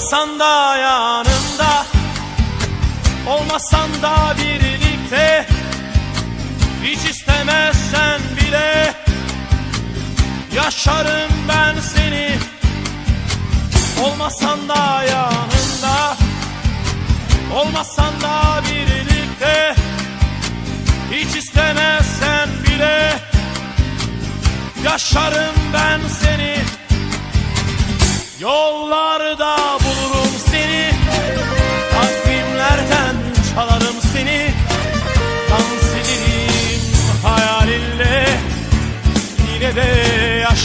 Olmasan da yanımda. Olmasan da birlikte. Hiç istemezsen bile. Yaşarım ben seni. Olmasan da yanımda. Olmasan da birlikte. Hiç istemezsen bile. Yaşarım ben seni. Yollarda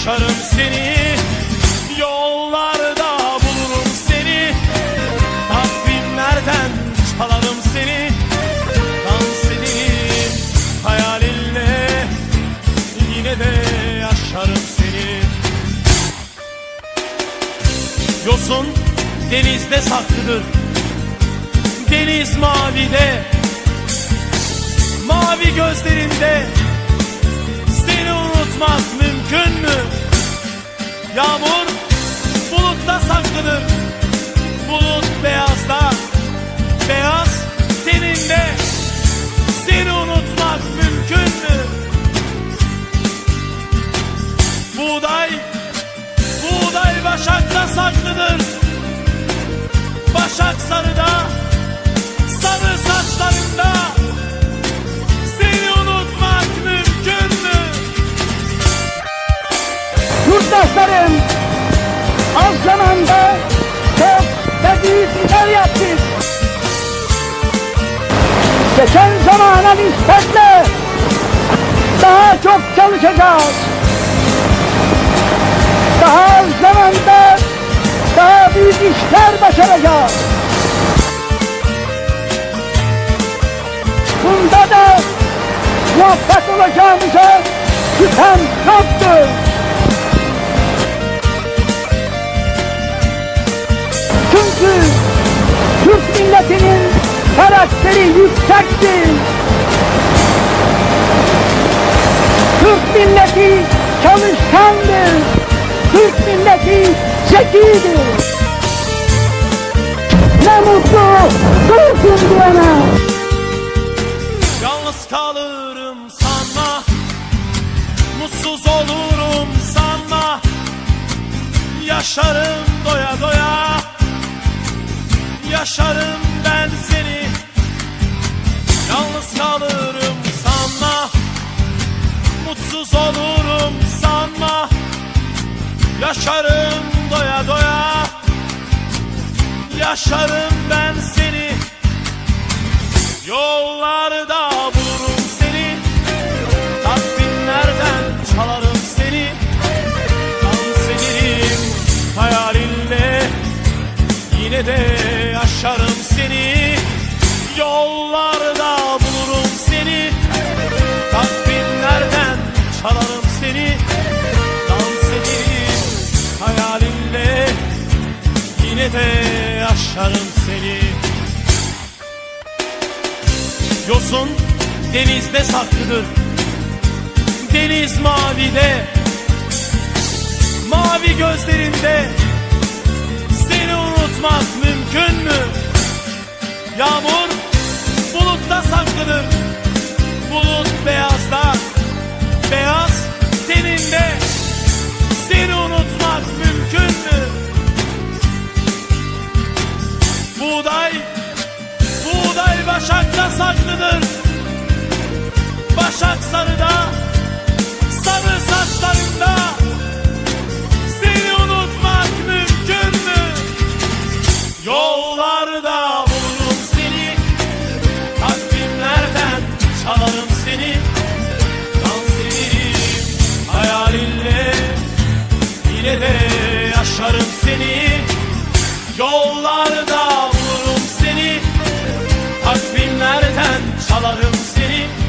yaşarım seni. Yollarda bulurum seni. Takvimlerden çalarım seni. Dans ederim hayalinle. Yine de yaşarım seni. Yosun denizde saklıdır. Deniz mavide. Mavi gözlerinde Yurttaşlarım az zamanda çok ve büyük işler yaptık. Geçen zamana nispetle daha çok çalışacağız. Daha az zamanda daha büyük işler başaracağız. Bunda da muvaffak olacağımıza şüphem yoktur. Türk milletinin karakteri yüksektir. Türk milleti çalışkandır. Türk milleti zekidir. Ne mutlu dursun diyene. Yalnız kalırım sanma Mutsuz olurum sanma Yaşarım doya doya Yaşarım ben seni. Yalnız kalırım sanma. Mutsuz olurum sanma. Yaşarım doya doya. Yaşarım ben seni. Yollarda bulurum seni. Takvimlerden çalarım seni. Dans ederim hayalinle Yine de yaşarım seni. Yollarda bulurum seni. Takvimlerden çalarım seni. Dans ederim hayalinle Yine de yaşarım seni. Yosun denizde saklıdır. Deniz mavide. Mavi gözlerinde Seni unutmak mümkün Seni unutmak mümkün mü? Buğday Buğday başakta saklıdır Başak sarıda Yaşarım seni. Yollarda bulurum seni. Takvimlerden çalarım seni